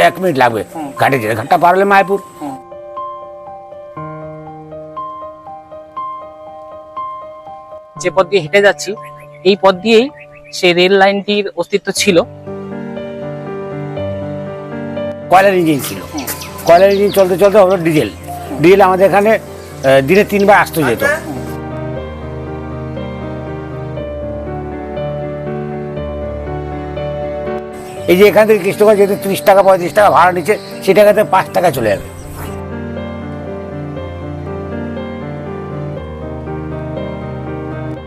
এক মিনিট লাগবে। ঘাটে যেতে ঘাটটা পার হলে মায়াপুর। যে পথ দিয়ে হেঁটে যাচ্ছি এই পথ দিয়েই সেই রেল লাইনটির অস্তিত্ব ছিল। কয়লার ইঞ্জিন ছিল। কয়লার ইঞ্জিন চলতে চলতে হলো ডিজেল। ডিজেল আমাদের এখানে আহ, দিনে তিনবার আসতে যেত। এই যে এখান থেকে কৃষ্ণগঞ্জ যেতে ত্রিশ টাকা পঁয়ত্রিশ টাকা ভাড়া নিচ্ছে টাকাতে পাঁচ টাকা চলে যাবে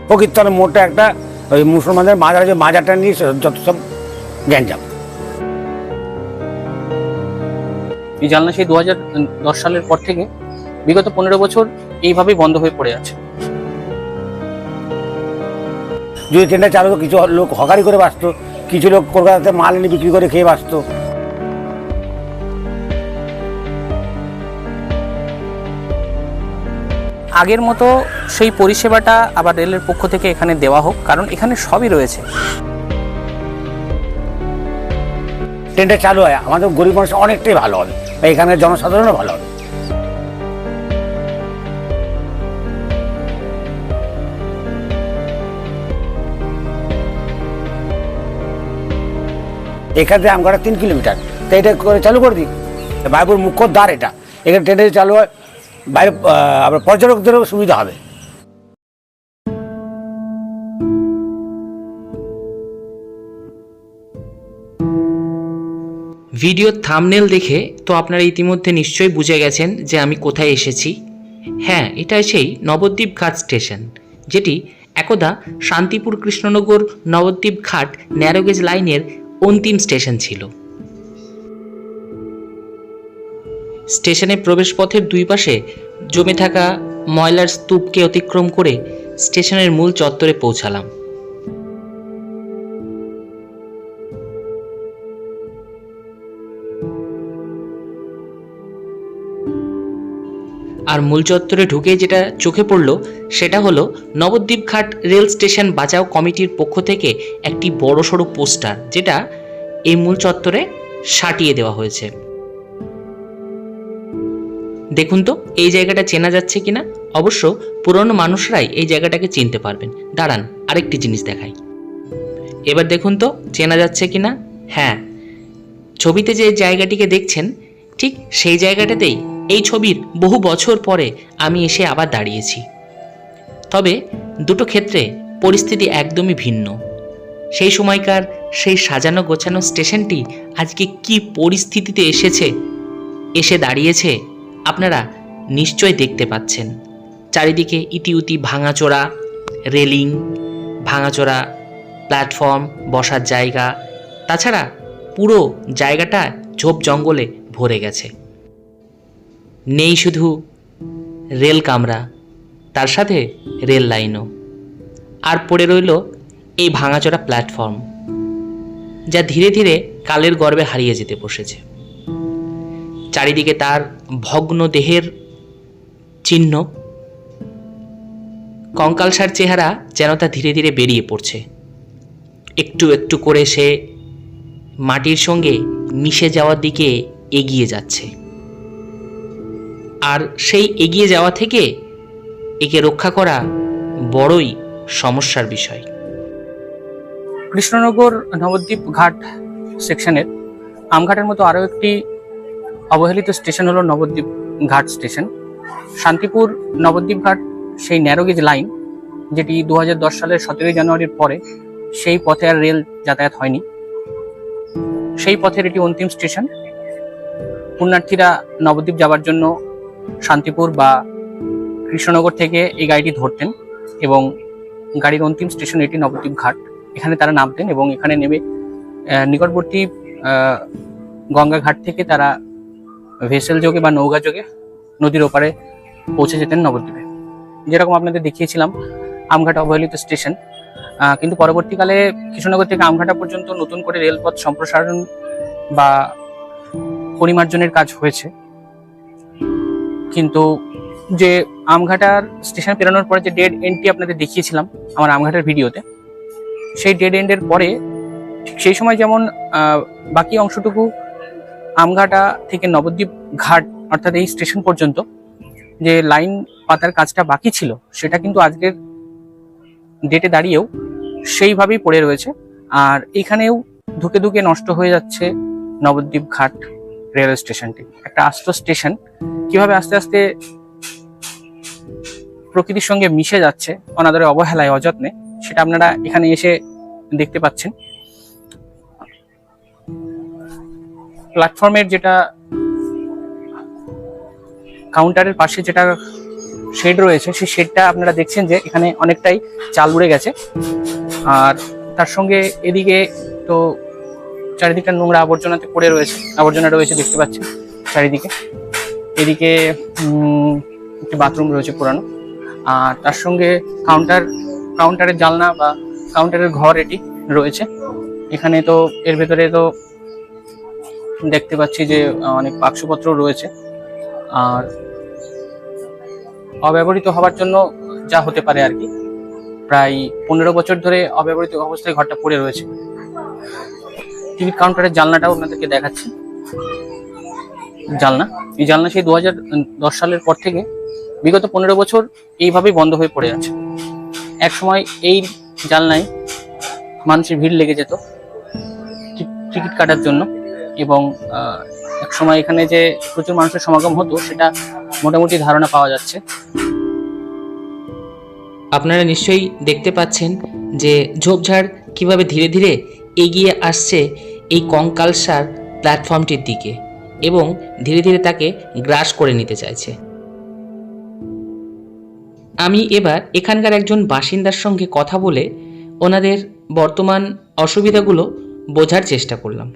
প্রকীর্তনের মোটা একটা ওই মুসলমানদের মাজার যে মাজারটা নিয়ে যত সব গ্যাঞ্জাম। এই জানলা সেই দু দশ সালের পর থেকে বিগত পনেরো বছর এইভাবেই বন্ধ হয়ে পড়ে আছে। যদি ট্রেনটা চালু কিছু লোক হকারি করে বাঁচতো কিছু লোক কলকাতাতে মাল এনে বিক্রি করে খেয়ে বাঁচতো আগের মতো সেই পরিষেবাটা আবার রেলের পক্ষ থেকে এখানে দেওয়া হোক কারণ এখানে সবই রয়েছে। ট্রেনটা চালু হয় আমাদের গরিব মানুষ অনেকটাই ভালো হবে এখানের জনসাধারণও ভালো হবে। এখান থেকে আমগাড়া তিন কিলোমিটার। তো এটা করে চালু করে দিই। বাইপুর মুখ্য দ্বার এটা। এখানে ট্রেনটা যদি চালু হয় বাইরে আপনার পর্যটকদেরও সুবিধা হবে। ভিডিওর থামনেল দেখে তো আপনারা ইতিমধ্যে নিশ্চয়ই বুঝে গেছেন যে আমি কোথায় এসেছি। হ্যাঁ এটা সেই নবদ্বীপ ঘাট স্টেশন, যেটি একদা শান্তিপুর কৃষ্ণনগর নবদ্বীপ ঘাট ন্যারোগেজ লাইনের অন্তিম স্টেশন ছিল। স্টেশনে প্রবেশপথের দুই পাশে জমে থাকা ময়লার স্তূপকে অতিক্রম করে স্টেশনের মূল চত্বরে পৌঁছালাম। আর মূল চত্বরে ঢুকে যেটা চোখে পড়ল, সেটা হলো নবদ্বীপ ঘাট রেল স্টেশন বাঁচাও কমিটির পক্ষ থেকে একটি বড়সড় পোস্টার, যেটা এই মূল চত্বরে সাটিয়ে দেওয়া হয়েছে। দেখুন তো, এই জায়গাটা চেনা যাচ্ছে কিনা? অবশ্য পুরনো মানুষরাই এই জায়গাটাকে চিনতে পারবেন। দাঁড়ান, আরেকটি জিনিস দেখাই। এবার দেখুন তো, চেনা যাচ্ছে কিনা? হ্যাঁ ছবিতে যে জায়গাটিকে দেখছেন, ঠিক সেই জায়গাটাতেই এই ছবির বহু বছর পরে আমি এসে আবার দাঁড়িয়েছি। তবে দুটো ক্ষেত্রে পরিস্থিতি একদমই ভিন্ন। সেই সময়কার সেই সাজানো গোছানো স্টেশনটি আজকে কি পরিস্থিতিতে এসেছে, এসে দাঁড়িয়েছে, আপনারা নিশ্চয় দেখতে পাচ্ছেন। চারিদিকে ইতিউতি ভাঙাচোরা, রেলিং, ভাঙাচোরা প্ল্যাটফর্ম, বসার জায়গা, তাছাড়া পুরো জায়গাটা ঝোপ জঙ্গলে ভরে গেছে। নেই শুধু রেল কামরা, তার সাথে রেল লাইনও। আর পড়ে রইল এই ভাঙাচোরা প্ল্যাটফর্ম, যা ধীরে ধীরে কালের গর্বে হারিয়ে যেতে বসেছে। চারিদিকে তার ভগ্ন দেহের চিহ্ন কঙ্কালসার চেহারা যেন তা ধীরে ধীরে বেরিয়ে পড়ছে। একটু একটু করে সে মাটির সঙ্গে মিশে যাওয়ার দিকে এগিয়ে যাচ্ছে। আর সেই এগিয়ে যাওয়া থেকে একে রক্ষা করা বড়ই সমস্যার বিষয়। কৃষ্ণনগর নবদ্বীপ ঘাট সেকশনের আমঘাটের মতো আরও একটি অবহেলিত স্টেশন হলো নবদ্বীপ ঘাট স্টেশন। শান্তিপুর নবদ্বীপ ঘাট সেই ন্যারোগেজ লাইন যেটি দু হাজার দশ সালের সতেরোই জানুয়ারির পরে সেই পথে আর রেল যাতায়াত হয়নি। সেই পথের এটি অন্তিম স্টেশন। পুণ্যার্থীরা নবদ্বীপ যাবার জন্য শান্তিপুর বা কৃষ্ণনগর থেকে এই গাড়িটি ধরতেন এবং গাড়ির অন্তিম স্টেশন এটি নবদ্বীপ ঘাট। এখানে তারা নামতেন এবং এখানে নেমে নিকটবর্তী গঙ্গা ঘাট থেকে তারা ভেসেল যোগে বা নৌকা যোগে নদীর ওপারে পৌঁছে যেতেন নবদ্বীপে। যেরকম আপনাদের দেখিয়েছিলাম, আমঘাট অবহেলিত স্টেশন। কিন্তু পরবর্তীকালে কৃষ্ণনগর থেকে আমঘাটা পর্যন্ত নতুন করে রেলপথ সম্প্রসারণ বা পরিমার্জনের কাজ হয়েছে। কিন্তু যে আমঘাটার স্টেশন পেরোনোর পরে যে ডেড এন্ডটি আপনাদের দেখিয়েছিলাম আমার আমঘাটার ভিডিওতে, সেই ডেড এন্ডের পরে ঠিক সেই সময় যেমন বাকি অংশটুকু আমঘাটা থেকে নবদ্বীপ ঘাট অর্থাৎ এই স্টেশন পর্যন্ত যে লাইন পাতার কাজটা বাকি ছিল, সেটা কিন্তু আজকের ডেটে দাঁড়িয়েও সেইভাবেই পড়ে রয়েছে। আর এখানেও ধুকে ধুকে নষ্ট হয়ে যাচ্ছে নবদ্বীপ ঘাট রেলওয়ে স্টেশনটি। একটা আস্ত স্টেশন কীভাবে আস্তে আস্তে প্রকৃতির সঙ্গে মিশে যাচ্ছে অনাদরে অবহেলায়, অযত্নে, সেটা আপনারা এখানে এসে দেখতে পাচ্ছেন। প্ল্যাটফর্মের যেটা কাউন্টারের পাশে যেটা শেড রয়েছে, সেই শেডটা আপনারা দেখছেন যে এখানে অনেকটাই চাল উড়ে গেছে। আর তার সঙ্গে এদিকে তো চারিদিকটা নোংরা আবর্জনাতে পড়ে রয়েছে, আবর্জনা রয়েছে দেখতে পাচ্ছেন চারিদিকে। এদিকে একটি বাথরুম রয়েছে পুরানো। আর তার সঙ্গে কাউন্টার কাউন্টারের জালনা বা কাউন্টারের ঘর এটি রয়েছে। এখানে তো, এর ভেতরে তো দেখতে পাচ্ছি যে অনেক বাক্সপত্র রয়েছে। আর অব্যবহৃত হওয়ার জন্য যা হতে পারে আর কি, প্রায় পনেরো বছর ধরে অব্যবহৃত অবস্থায় ঘরটা পড়ে রয়েছে। টিকিট কাউন্টারের জানলাটাও আপনাদেরকে দেখাচ্ছি। জানলা এই জানলা সেই দু সালের পর থেকে বিগত পনেরো বছর এইভাবেই বন্ধ হয়ে পড়ে আছে। এক সময় এই জানলায় মানুষের ভিড় লেগে যেত টিকিট কাটার জন্য এবং এক সময় এখানে যে প্রচুর মানুষের সমাগম হতো সেটা মোটামুটি ধারণা পাওয়া যাচ্ছে। আপনারা নিশ্চয়ই দেখতে পাচ্ছেন যে ঝোপঝাড় কীভাবে ধীরে ধীরে এগিয়ে আসছে এই কঙ্কালসার প্ল্যাটফর্মটির দিকে। এবং ধীরে ধীরে তাকে গ্রাস করে নিতে চাইছে। আমি এবার এখানকার একজন বাসিন্দার সঙ্গে কথা বলে ওনাদের বর্তমান অসুবিধাগুলো বোঝার চেষ্টা করলাম।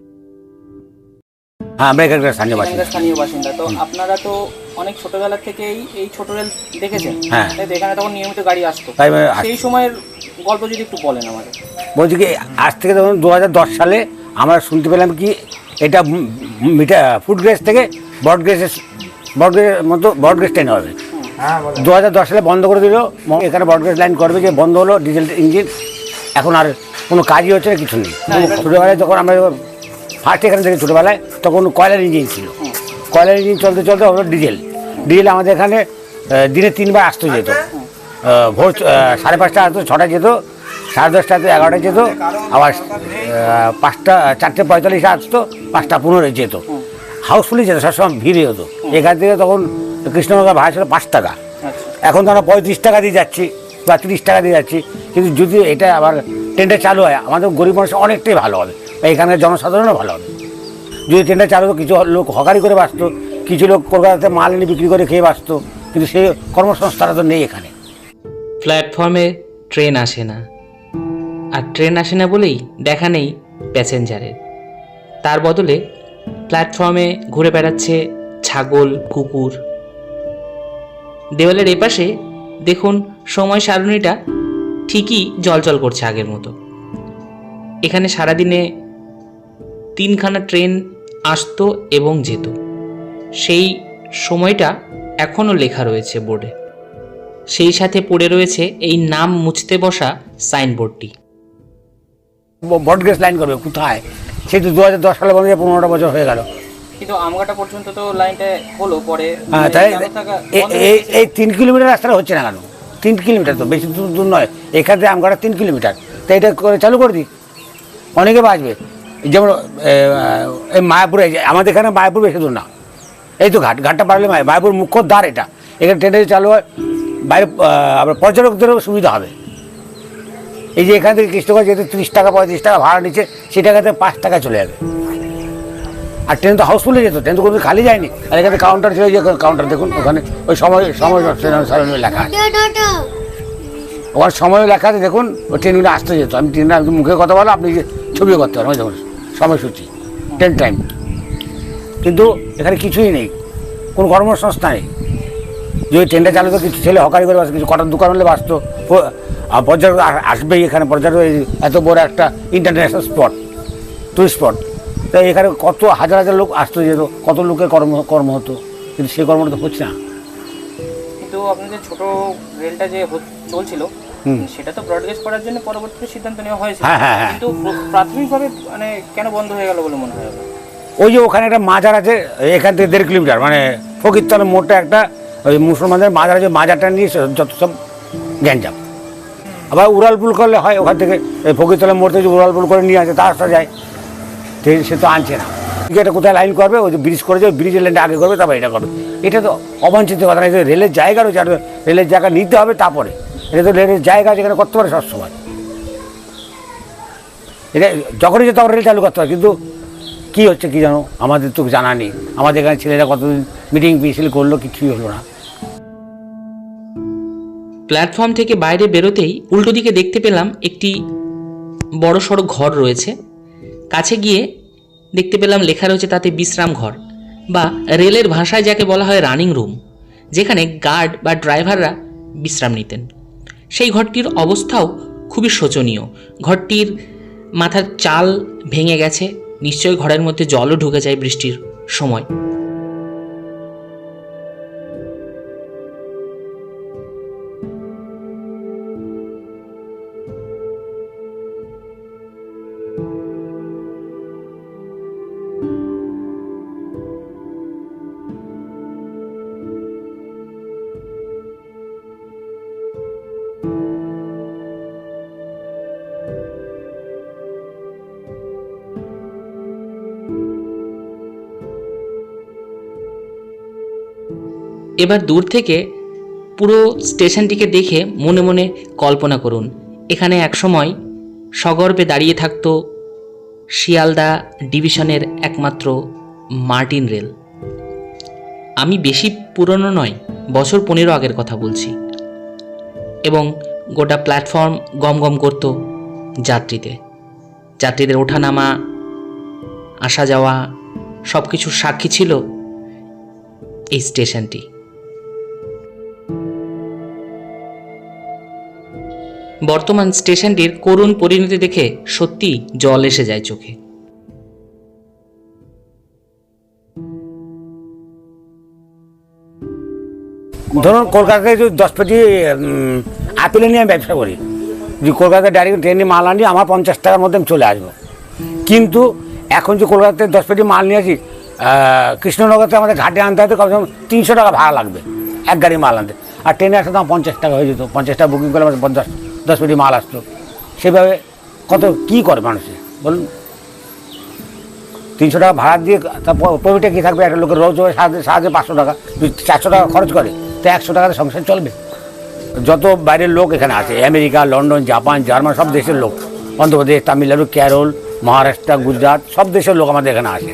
হ্যাঁ আমরা এখানকার স্থানীয় বাসিন্দা। স্থানীয় বাসিন্দা। তো আপনারা তো অনেক ছোটবেলা থেকেই এই ছোট রেল দেখেছেন? হ্যাঁ। তাই এখানে তখন নিয়মিত গাড়ি আসতো। তাই আমি সেই সময়ের গল্প যদি একটু বলেন আমাদের বলছি কি আজ থেকে ধরুন দু হাজার দশ সালে আমরা শুনতে পেলাম কি এটা মিটার ফুড গ্রেস থেকে বড গ্রেসের বড গ্রেসের মতো বড গ্রেস ট্রেন হবে। দু হাজার দশ সালে বন্ধ করে দিল এখানে বড গ্রেস লাইন করবে যে বন্ধ হলো ডিজেল ইঞ্জিন এখন আর কোনো কাজই হচ্ছে না কিছু নেই। ছোটোবেলায় যখন আমরা ফার্স্ট এখান থেকে ছোটোবেলায় তখন কয়লার ইঞ্জিন ছিল। কয়লার ইঞ্জিন চলতে চলতে হলো ডিজেল ডিজেল আমাদের এখানে দিনে তিনবার আসতে যেত। ভোর সাড়ে পাঁচটা আসতো ছটা যেত। সাড়ে দশটাতে এগারোটায় যেত আবার পাঁচটা চারটে পঁয়তাল্লিশে আসতো পাঁচটা পনেরোয় যেত। হাউসফুলি যেত সবসময় ভিড়ে হতো। এখান থেকে তখন কৃষ্ণনগর ভাড়া ছিল পাঁচ টাকা। আচ্ছা। এখন তো আমরা পঁয়ত্রিশ টাকা দিয়ে যাচ্ছি বা তিরিশ টাকা দিয়ে যাচ্ছি কিন্তু যদি এটা আবার ট্রেনটা চালু হয় আমাদের গরিব মানুষ অনেকটাই ভালো হবে। বা এখানের জনসাধারণও ভালো হবে। যদি ট্রেনটা চালু হতো কিছু লোক হকারি করে বাঁচতো কিছু লোক কলকাতাতে মাল এনে বিক্রি করে খেয়ে বাঁচতো কিন্তু সেই কর্মসংস্থানটা তো নেই এখানে। প্ল্যাটফর্মে ট্রেন আসে না। আর ট্রেন আসে না বলেই দেখা নেই প্যাসেঞ্জারের। তার বদলে প্ল্যাটফর্মে ঘুরে বেড়াচ্ছে ছাগল, কুকুর। দেওয়ালের এপাশে দেখুন সময় সারণীটা ঠিকই জলজল করছে আগের মতো। এখানে সারাদিনে তিনখানা ট্রেন আসতো এবং যেত। সেই সময়টা এখনও লেখা রয়েছে বোর্ডে। সেই সাথে পড়ে রয়েছে এই নাম মুছতে বসা সাইনবোর্ডটি। বটগ্রেস লাইন করবে কোথায়? সেই তো দু হাজার দশ সালে বন্ধ পনেরোটা বছর হয়ে গেল। কিন্তু আমগাটা পর্যন্ত তো লাইনটা হলো পরে হ্যাঁ তাই এই তিন কিলোমিটার রাস্তাটা হচ্ছে না কেন? তিন কিলোমিটার তো বেশি দূর দূর নয়। এখান থেকে আমগাড়া তিন কিলোমিটার। তো এটা করে চালু করে দিই। অনেকে বাঁচবে। যেমন এই মায়াপুরে আমাদের এখানে মায়াপুর বেশি দূর না। এই তো ঘাট ঘাটটা পারলে মায় মায়াপুর মুখ্য দ্বার এটা। এখানে ট্রেনে চালু হয় বাইরে আবার পর্যটকদেরও সুবিধা হবে। এই যে এখান থেকে কৃষ্ণগঞ্জ যেতে ত্রিশ টাকা পঁয়ত্রিশ টাকা ভাড়া নিচ্ছে সেই টাকাতে পাঁচ টাকা চলে যাবে। আর ট্রেন তো হাউসফুলে যেত ট্রেন তো কোনো খালি যায়নি। আর এখানে কাউন্টার ছিল যে কাউন্টার দেখুন ওখানে ওই সময় সময় সারণী লেখা ওখানে সময় লেখা আছে দেখুন ওই ট্রেনগুলো আসতে যেত। আমি ট্রেনে আপনি মুখে কথা বলো আপনি যে ছবিও করতে পারেন ওই দেখুন সময়সূচি ট্রেন টাইম কিন্তু এখানে কিছুই নেই কোনো কর্মসংস্থা নেই। যদি ট্রেনটা চালু তো কিছু ছেলে হকারি করে বাস কিছু কটার দোকান হলে বাঁচতো ও- আর পর্যটক আসবেই এখানে। পর্যটক এত বড় একটা ইন্টারন্যাশনাল স্পট টুরিস্ট স্পট তাই এখানে কত হাজার হাজার লোক আসতো যেত কত লোকের কর্ম কর্ম হতো। কিন্তু সেই কর্মটা তো হচ্ছে না। কিন্তু আপনাদের ছোট রেলটা যে চলছিল সেটা তো ব্রডগেজ করার জন্য পরবর্তীতে সিদ্ধান্ত নেওয়া হয়েছে। হ্যাঁ, হ্যাঁ, হ্যাঁ। কিন্তু প্র- প্রাথমিকভাবে মানে কেন বন্ধ হয়ে গেল বলে মনে হয় ওই যে ওখানে একটা মাজার আছে এখান থেকে দেড় কিলোমিটার মানে ফকিরতলের মোড়টা একটা ওই মুসলমানদের মাজার আছে মাজারটা নিয়ে যত সব গ্যাঞ্জাম। আবার উড়ালপুল করলে হয়, ওখান থেকে এই ফকিরতলের মোড় থেকে উড়ালপুল করে নিয়ে আসে, তার রাস্তা যায়। সে তো আনছে না। এটা কোথায় লাইন করবে, ওই যে ব্রিজ করে করেছে ব্রিজের লাইনটা আগে করবে, তারপর এটা করবে। এটা তো অবাঞ্ছিত কথা না রেলের জায়গা রয়েছে, আর রেলের জায়গা নিতে হবে তারপরে। এটা তো রেলের জায়গা যেখানে করতে পারে সবসময়। এটা যখনই যে তখন রেল চালু করতে হয় কিন্তু কী হচ্ছে কি জানো? আমাদের তো জানা নেই। আমাদের এখানে ছেলেরা কতদিন মিটিং মিছিল করল, কিছুই হলো না। প্ল্যাটফর্ম থেকে বাইরে বেরোতেই উল্টো দিকে দেখতে পেলাম একটি বড় সড়ো ঘর রয়েছে। কাছে গিয়ে দেখতে পেলাম লেখা রয়েছে তাতে বিশ্রাম ঘর বা রেলের ভাষায় যাকে বলা হয় রানিং রুম, যেখানে গার্ড বা ড্রাইভাররা বিশ্রাম নিতেন। সেই ঘরটির অবস্থাও খুবই শোচনীয়। ঘরটির মাথার চাল ভেঙে গেছে, নিশ্চয়ই ঘরের মধ্যে জলও ঢুকে যায় বৃষ্টির সময়। এবার দূর থেকে পুরো স্টেশনটিকে দেখে মনে মনে কল্পনা করুন। এখানে একসময় সগর্বে দাঁড়িয়ে থাকত শিয়ালদা ডিভিশনের একমাত্র মার্টিন রেল। আমি বেশি পুরনো নয়, বছর পনেরো আগের কথা বলছি। এবং গোটা প্ল্যাটফর্ম গম গম করত যাত্রীতে। যাত্রীদের ওঠানামা আসা যাওয়া সব কিছুর সাক্ষী ছিল এই স্টেশনটি। বর্তমান স্টেশনটির করুণ পরিণতি দেখে সত্যি জল এসে যায় চোখে। ধরুন কলকাতায় যদি দশ পেটি আপেল নিয়ে আমি ব্যবসা করি, যদি কলকাতায় ডাইরেক্ট ট্রেনে মাল আনি, আমার পঞ্চাশ টাকার মধ্যে আমি চলে আসব। কিন্তু এখন যে কলকাতাতে দশ পেটি মাল নিয়ে আসি কৃষ্ণনগরতে আমাদের ঘাটে আনতে হয়তো কমসে কম তিনশো টাকা ভাড়া লাগবে এক গাড়ি মাল আনতে। আর ট্রেনে আসতে আমার পঞ্চাশ টাকা হয়ে যেত, পঞ্চাশ টাকা বুকিং করলে আমার পঞ্চাশ দশ পেটি মাল আসতো সেভাবে কত কী করে মানুষে? বলুন। তিনশো টাকা ভাড়া দিয়ে প্রফিটে কী থাকবে? একটা লোকের রোজ সাহায্যে সাহায্যে পাঁচশো টাকা। চারশো টাকা খরচ করে। তো একশো টাকাতে সংসার চলবে? যত বাইরের লোক এখানে আছে, আমেরিকা, লন্ডন, জাপান, জার্মান, সব দেশের লোক। অন্ধ্রপ্রদেশ, তামিলনাড়ু, কেরল, মহারাষ্ট্র, গুজরাট, সব দেশের লোক আমাদের এখানে আসে।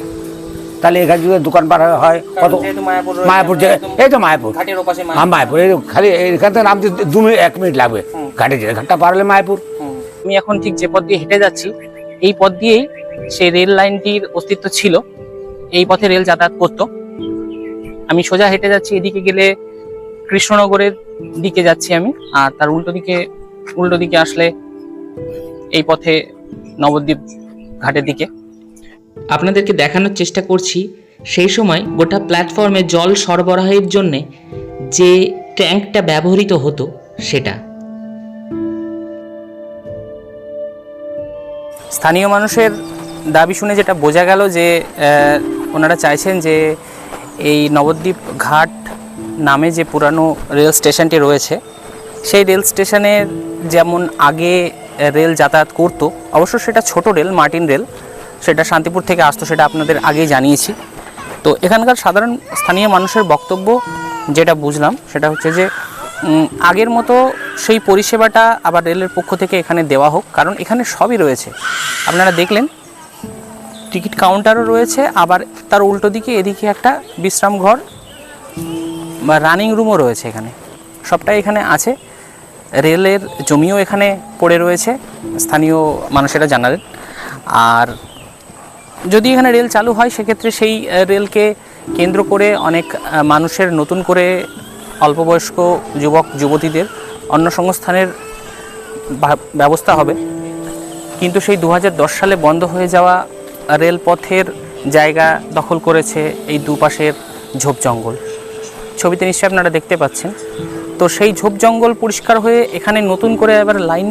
তাহলে এখানে যদি দোকানপাট হয় কত? মায়াপুর যে এই তো মায়াপুর। মায়াপুর। হ্যাঁ মায়াপুর। এই খালি এখান থেকে নামতে দু মিনিট এক মিনিট লাগবে। ঘাটে যেতে ঘাটটা পার হলে মায়াপুর। আমি এখন ঠিক যে পথ দিয়ে হেঁটে যাচ্ছি এই পথ দিয়েই সেই রেল লাইনটির অস্তিত্ব ছিল। এই পথে রেল যাতায়াত করত। আমি সোজা হেঁটে যাচ্ছি এদিকে গেলে কৃষ্ণনগরের দিকে যাচ্ছি আমি আর তার উল্টো দিকে উল্টো দিকে আসলে এই পথে নবদ্বীপ ঘাটের দিকে। আপনাদেরকে দেখানোর চেষ্টা করছি, সেই সময় গোটা প্ল্যাটফর্মে জল সরবরাহের জন্যে যে ট্যাঙ্কটা ব্যবহৃত হতো, সেটা। স্থানীয় মানুষের দাবি শুনে যেটা বোঝা গেল যে ওনারা চাইছেন যে এই নবদ্বীপ ঘাট নামে যে পুরানো রেল স্টেশনটি রয়েছে, সেই রেল স্টেশনের যেমন আগে রেল যাতায়াত করত, অবশ্য সেটা ছোট রেল, মার্টিন রেল সেটা শান্তিপুর থেকে আসতো, সেটা আপনাদের আগেই জানিয়েছি। তো এখানকার সাধারণ স্থানীয় মানুষের বক্তব্য যেটা বুঝলাম, সেটা হচ্ছে যে আগের মতো সেই পরিষেবাটা আবার রেলের পক্ষ থেকে এখানে দেওয়া হোক, কারণ এখানে সবই রয়েছে। আপনারা দেখলেন, টিকিট কাউন্টারও রয়েছে, আবার তার উল্টো দিকে এদিকে একটা বিশ্রাম ঘর বা রানিং রুমও রয়েছে এখানে। সবটাই এখানে আছে। রেলের জমিও এখানে পড়ে রয়েছে, স্থানীয় মানুষেরা জানালেন। আর যদি এখানে রেল চালু হয়, সেক্ষেত্রে সেই রেলকে কেন্দ্র করে অনেক মানুষের নতুন করে অল্পবয়স্ক যুবক, যুবতীদের অন্য সংস্থানের ব্যবস্থা হবে। কিন্তু সেই দু হাজার দশ সালে বন্ধ হয়ে যাওয়া রেলপথের জায়গা দখল করেছে এই দুপাশের ঝোপ জঙ্গল। ছবিতে নিশ্চয়ই আপনারা দেখতে পাচ্ছেন। তো সেই ঝোপ জঙ্গল পরিষ্কার হয়ে এখানে নতুন করে এবার লাইন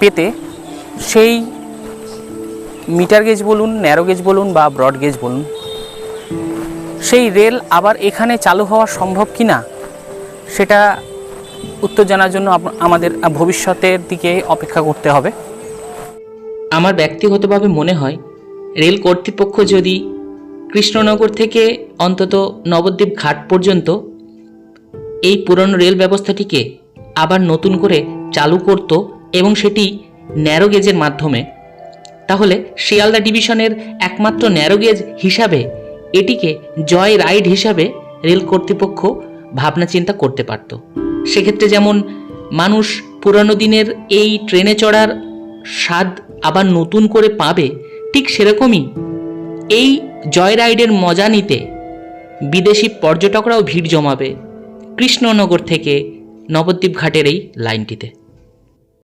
পেতে সেই মিটার গেজ বলুন ন্যারো গেজ বলুন বা ব্রড গেজ বলুন। সেই রেল আবার এখানে চালু হওয়া সম্ভব কি না সেটা উত্তর জানার জন্য আমাদের ভবিষ্যতের দিকে অপেক্ষা করতে হবে। আমার ব্যক্তিগতভাবে মনে হয় রেল কর্তৃপক্ষ যদি কৃষ্ণনগর থেকে অন্তত নবদ্বীপ ঘাট পর্যন্ত এই পুরনো রেল ব্যবস্থাটিকে আবার নতুন করে চালু করত এবং সেটি ন্যারো গেজের মাধ্যমে তাহলে শিয়ালদা ডিভিশনের একমাত্র ন্যারো গেজ হিসাবে এটিকে জয় রাইড হিসাবে রেল কর্তৃপক্ষ ভাবনা চিন্তা করতে পারত। সেক্ষেত্রে যেমন মানুষ পুরানো দিনের এই ট্রেনে চড়ার স্বাদ আবার নতুন করে পাবে, ঠিক সেরকমই এই জয় রাইডের মজা নিতে বিদেশি পর্যটকরাও ভিড় জমাবে কৃষ্ণনগর থেকে নবদ্বীপ ঘাটের এই লাইনটিতে